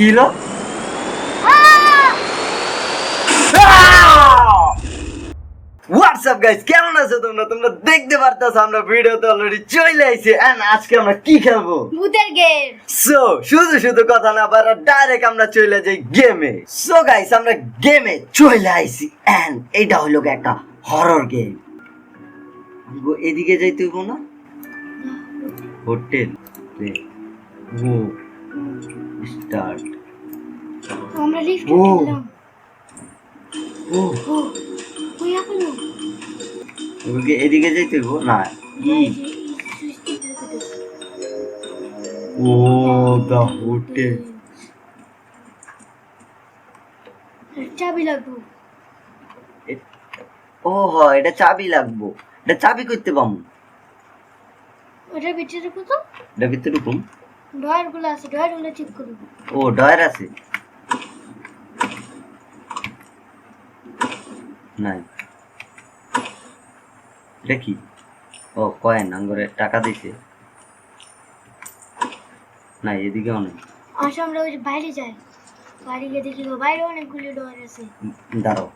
কি হলো WhatsApp guys কেমন আছো তোমরা? তোমরা দেখতে পারতাছো আমরা ভিডিওতে অলরেডি চলে আইছি। এন্ড আজকে আমরা কি খেলব? ভূতের গেম সো শুধু শুধু কথা না বারা ডাইরেক্ট আমরা চলে যাই গেমে সো গাইস আমরা গেমে চলে আইছি। এন্ড এটা হলো একটা হরর গেম এদিকে যাইতে হইব না? হোটেল ও। স্টার্ট আমরা লিফট ও। ও ও ওই আপনি ওদিকে এদিকে যাইতে হইব? না। ও দা হোটেল চাবি লাগবো। ও হ এটা চাবি লাগবো। এটা চাবি করতে পামু। ওটা ভিতরে রাখো তো? এটা ভিতরে ঢুকুম ডয়ারগুলো আছে ডয়ারগুলো ঠিক করো ও ডয়ার আছে? নাই। এটা কি? ও কয়েন আঙ্গরে টাকা দিছে। না এদিকে অনেক আসো আমরা ওই বাইরে যাই। বাইরে গিয়ে দেখি তো বাইরে অনেকগুলো ডয়ার আছে। দাঁড়াও।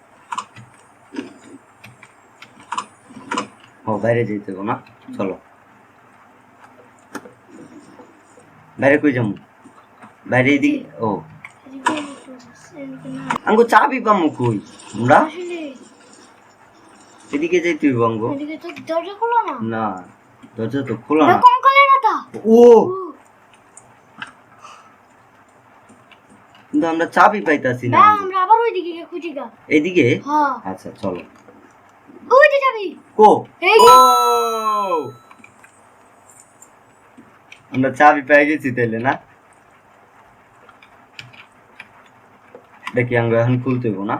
ও বাইরে যেতে না? চলো। বাইরে কই যাব বাইরে এদিকে ও। এদিকে চাবি পামু কই? আমরা এদিকে যাইতে হইব আঙ্গো। এদিকে তো দরজা না? না দরজা তো খোলা না। ও! কিন্তু আমরা চাবি পাইতাছি না আমরা আবার ওইদিকে গিয়ে খুঁজি গা। এদিকে? হ্যাঁ। আচ্ছা চলো। ওই যে যাবি? কো? এই ও! আমরা চাবি পেয়ে গেছি তাইলে না? দেখি আমরা এখন খুলতে না?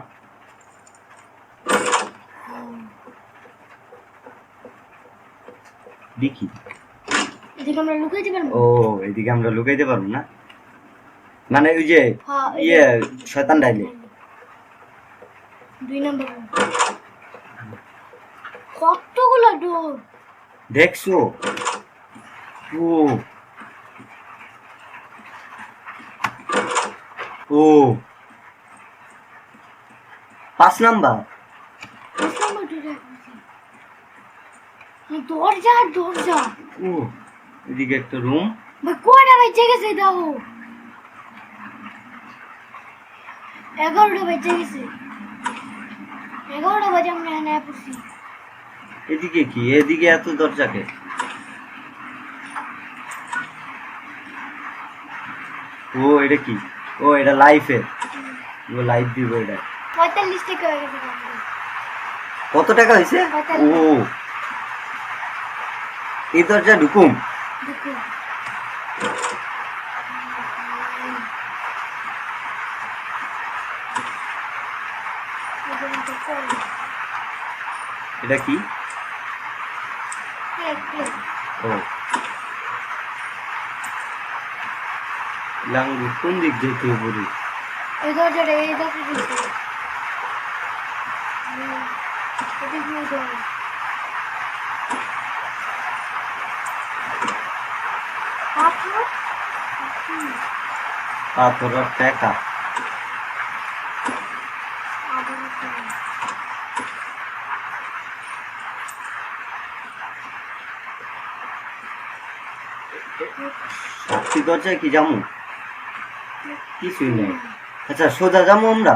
দেখি। এদিকে আমরা লুকাইতে পারব? ও এদিকে আমরা লুকাইতে পারব না? মানে ওই যে হ্যাঁ ইয়ে শয়তান ডাইলে। দুই নম্বর কতগুলো ডোর দেখছ? ও ও। পাঁচ নাম্বার। দরজা দরজা। ও এদিকে একটা রুম ভাই কয়টা বেঁচে গেছে দাও এগারোটা বেঁচে গেছে। এগারোটা বাজে আমরা এখানে পড়ছি এদিকে কি? এদিকে এত দরজাকে ও এটা কি? ও এটা লাইফে ও লাইফ দিব এটা। কত টাকা হয়েছে ও। এই দরজা ঢুকুম? এটা কি? ও। লাঙ্গু কোন দিক যেতে হবে এই দরজাটা এই দরজা দিচ্ছে এদিক দিয়ে যাও। পাথর? হুম, পাথর আর টাকা আবার একটা। সাতটি দরজায় কি যামু কিছুই নেই। আচ্ছা সোজা যাব আমরা?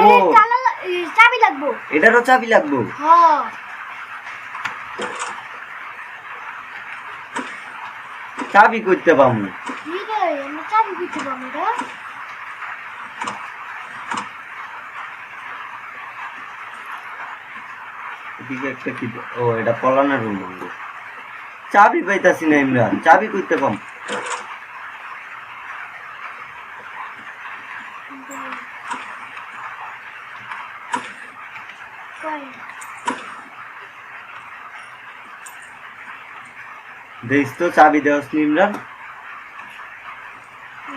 ও। চাবি লাগবো। এটারও চাবি লাগবো? হ্যাঁ চাবি করতে আমরা চাবি পারব একটা কি ও এটা পলানের রুম চাবি পাইতাছি না ইমরান চাবি করতে পাম। দেখিস তো চাবি দেওয়াস নি ইমরান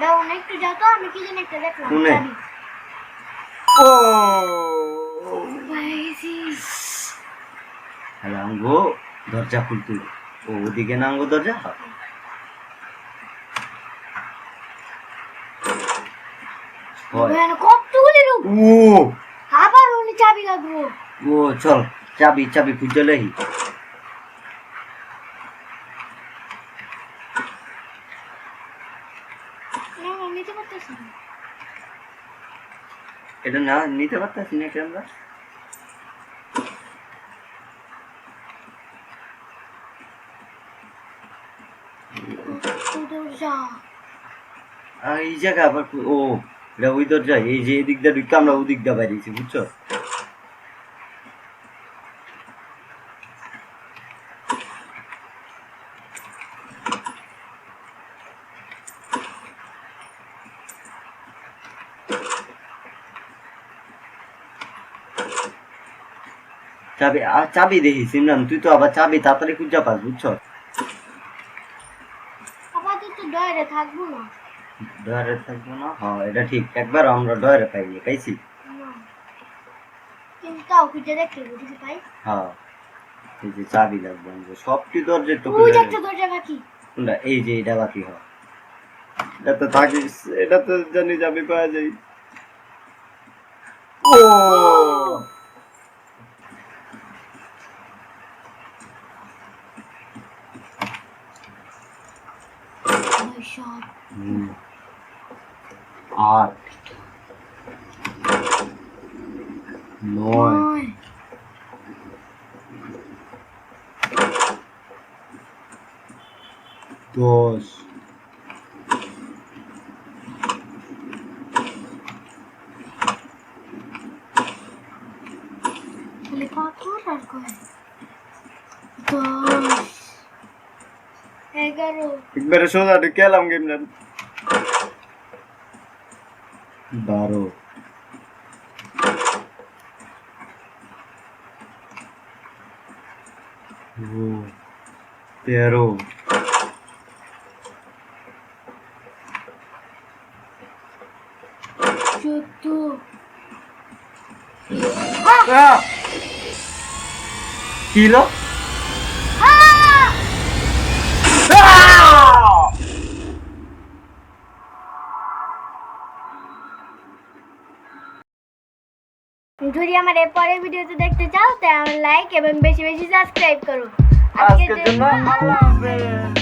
দাও না একটু যাও তো আমি কি জানি একটা দেখলাম কোনে? ও! পাইছি। আঙ্গো দরজা খুলতে। ও ওদিকে না আঙ্গো দরজা? কতগুলি ও! আবার উনি চাবি লাগবো। ও চল চাবি চাবি খুঁজে লেহি এটা না নিতে পারতেছি না আমরা। এই জায়গা আবার ও এটা ওই দরজা এই যে এদিক দিয়ে ঢুকে আমরা ওদিক দিয়ে বাইরেছি বুঝছ? চাবি আর চাবি দেখি সিমরান তুই তো আবার চাবি তাড়াতাড়ি খুঁজা পাস বুঝছ? আপাতত ডয়ারে থাকব না। ডয়ারে থাকব না? হ্যাঁ এটা ঠিক। একবার আমরা ডয়ারে পাইনি পাইছি। কিন্তু তাও খুঁজে পাই? হ্যাঁ এই যে চাবি লাগবে আমাদের। সবটি তো ওই। একটা দরজা বাকি। এই যে এটা বাকি হয়। এটা তো থাকিস এটা তো জানি যাবি পাওয়া যায় ও! আট নয় দশ আর কয় দশ এগারো একবারে সোজা ঢুকে এলাম গেম জান বারো যদি আমার এর পরের ভিডিওতে দেখতে চাও তাহলে লাইক এবং বেশি বেশি সাবস্ক্রাইব করো। আজকের জন্য আল্লাহ হাফেজ।